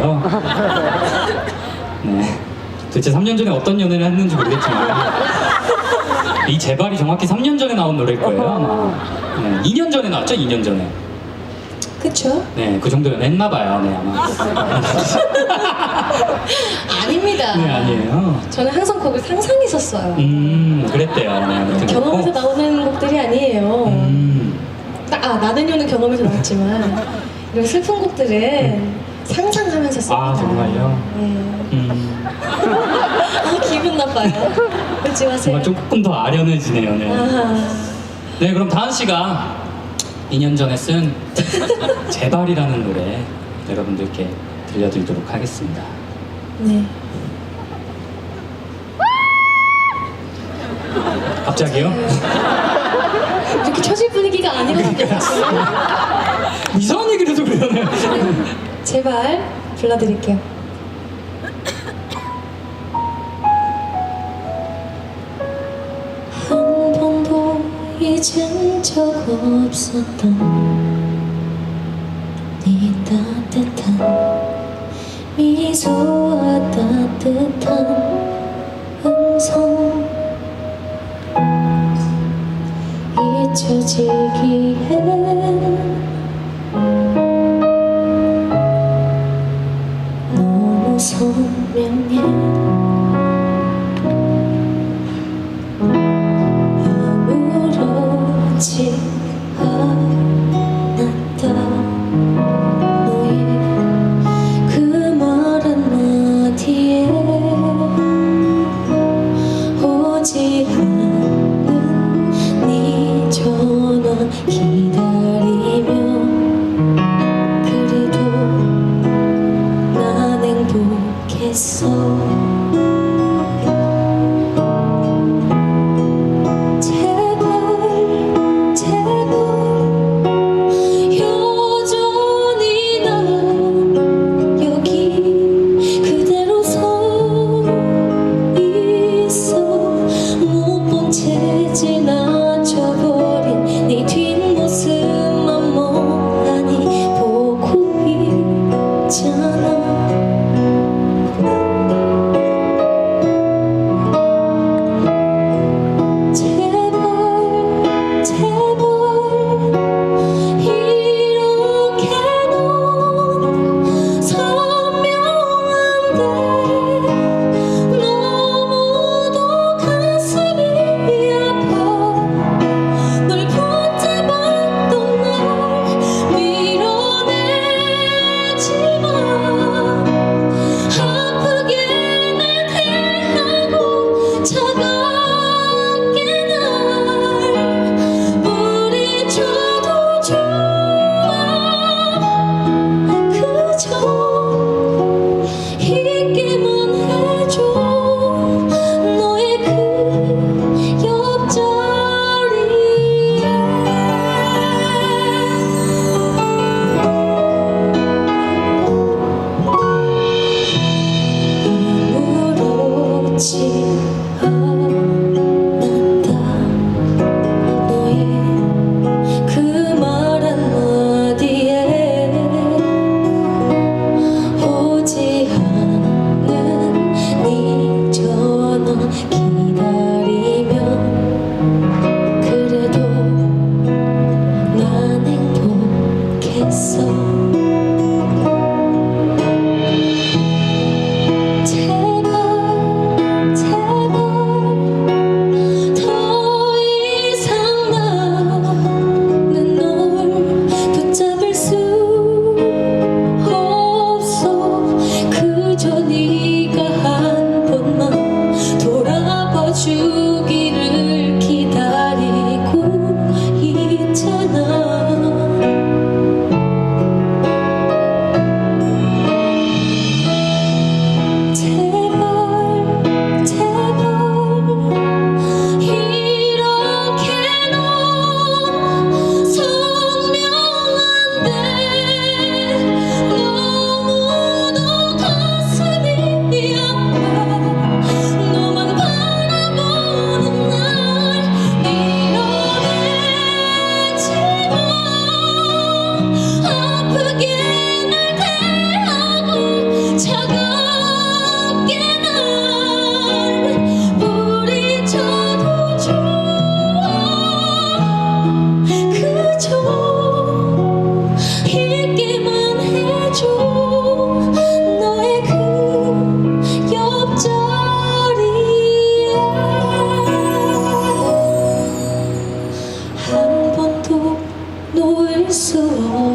거예요. 네. 도대체 3년 전에 어떤 연애를 했는지 모르겠지만 이 제발이 정확히 3년 전에 나온 노래일 거예요. 아마. 네, 2년 전에 나왔죠? 2년 전에. 그쵸? 네, 그 정도 연애 했나 봐요. 네, 아마. 아닙니다. 네, 아니에요. 저는 항상 곡을 상상했었어요. 음, 그랬대요. 네, 아무튼 경험에서 그렇고. 나오는 곡들이 아니에요. 음, 딱, 아, 나는 요는 경험에서 나왔지만, 이런 슬픈 곡들은 상상하면서 씁니다. 아, 정말요? 네. 음. 아, 기분 나빠요. 웃지 마세요. 정말 조금 더 아련해지네요. 네. 아하. 네, 그럼 다은 씨가 2년 전에 쓴 제발이라는 노래 여러분들께 들려드리도록 하겠습니다. 네. 갑자기요? 이렇게 처질 분위기가 아니거든요한 얘기를 해서 그래요. 네. 제발 불러드릴게요. 한 번도 잊은 적 없었던 네 따뜻한 미소와 따뜻한 음성 잊혀지 선명해 아무렇지 않았다. 너의 그 말 한마디에 오지 않는 네 전화 기다 so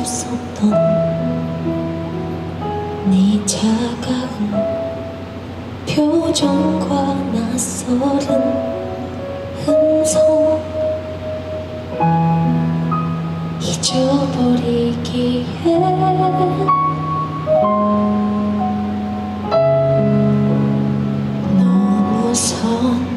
없었던 네 차가운 표정과 낯설은 음성. 잊어버리기에 너무 선명해.